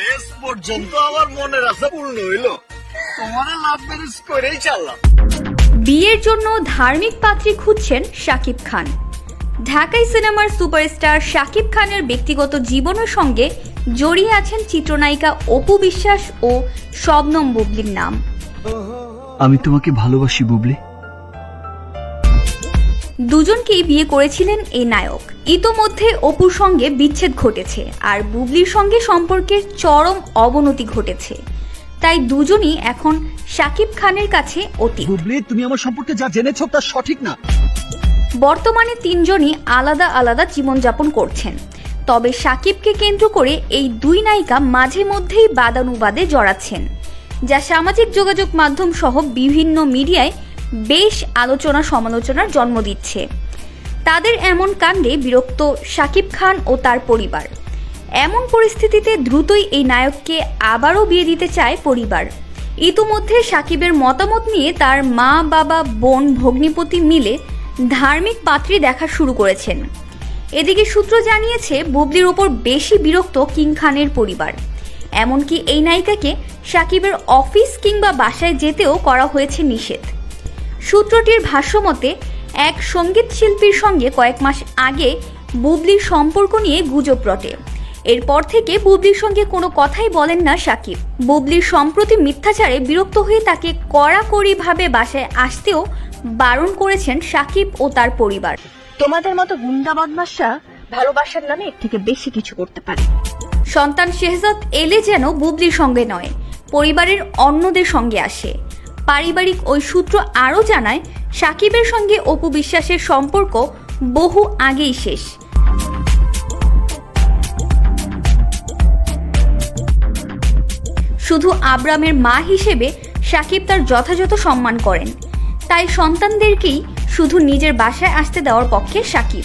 শেষ পর্যন্ত আমার মনের আশা পূর্ণ হইল। তোমার লাভ ম্যারেজ করেই চাললাম বিয়ের জন্য ধার্মিক পাত্রী খুঁজছেন শাকিব খান। ঢাকাই সিনেমার সুপারস্টার শাকিব খানের ব্যক্তিগত জীবনের সঙ্গে জড়িয়ে আছেন চিত্রনায়িকা অপু বিশ্বাস ও শবনম বুবলির নাম। আমি তোমাকে ভালোবাসি বুবলি। দুজনকেই বিয়ে করেছিলেন এই নায়ক। ইতোমধ্যে অপুর সঙ্গে বিচ্ছেদ ঘটেছে আর বুবলির সঙ্গে সম্পর্কের চরম অবনতি ঘটেছে। তাই দুজনই এখন শাকিব খানের কাছে অতি বুবলি তুমি আমার সম্পর্কে যা জেনেছো তা সঠিক না। বর্তমানে তিনজনই আলাদা আলাদা জীবনযাপন করছেন। তবে সাকিবকে কেন্দ্র করে এই দুই নায়িকা মাঝে মধ্যেই বাদানুবাদে জড়াচ্ছেন যা সামাজিক যোগাযোগ মাধ্যম সহ বিভিন্ন মিডিয়ায় বেশ আলোচনা সমালোচনার জন্ম দিচ্ছে। তাদের এমন কাণ্ডে বিরক্ত সাকিব খান ও তার পরিবার। এমন পরিস্থিতিতে দ্রুতই এই নায়ককে আবারও বিয়ে দিতে চায় পরিবার। ইতিমধ্যে সাকিবের মতামত নিয়ে তার মা, বাবা, বোন, ভগ্নিপতি মিলে ধার্মিক পাত্রী দেখা শুরু করেছেন। এদিকে সূত্র জানিয়েছে, বুবলির ওপর বেশি বিরক্ত কিং খানের পরিবার। এমনকি এই নায়িকাকে সাকিবের অফিস কিংবা বাসায় যেতেও করা হয়েছে নিষেধ। সূত্রটির ভাষ্যমতে এক সংগীত শিল্পীর সঙ্গে কয়েক মাস আগে বুবলির সম্পর্ক নিয়ে গুজব রটে। এরপর থেকে বুবলির সঙ্গে কোনো কথাই বলেন না সাকিব। বুবলির সম্প্রতি মিথ্যাচারে বিরক্ত হয়ে তাকে কড়াকড়িভাবে বাসায় আসতেও বারণ করেছেন সাকিব ও তার পরিবার। তোমাদের মতো গুন্ডা বদমাশরা ভালোবাসার নামে এর থেকে বেশি কিছু করতে পারে। সন্তান শেহজাদ এলে যেন বুবলির সঙ্গে নয় পরিবারের অন্যদের সঙ্গে আসে। পারিবারিক ওই সূত্র আরও জানায় সাকিবের সঙ্গে অপু বিশ্বাসের সম্পর্ক বহু আগেই শেষ। শুধু আব্রামের মা হিসেবে সাকিব তার যথাযথ সম্মান করেন। তাই সন্তানদেরকেই শুধু নিজের বাসায় আসতে দেওয়ার পক্ষে সাকিব।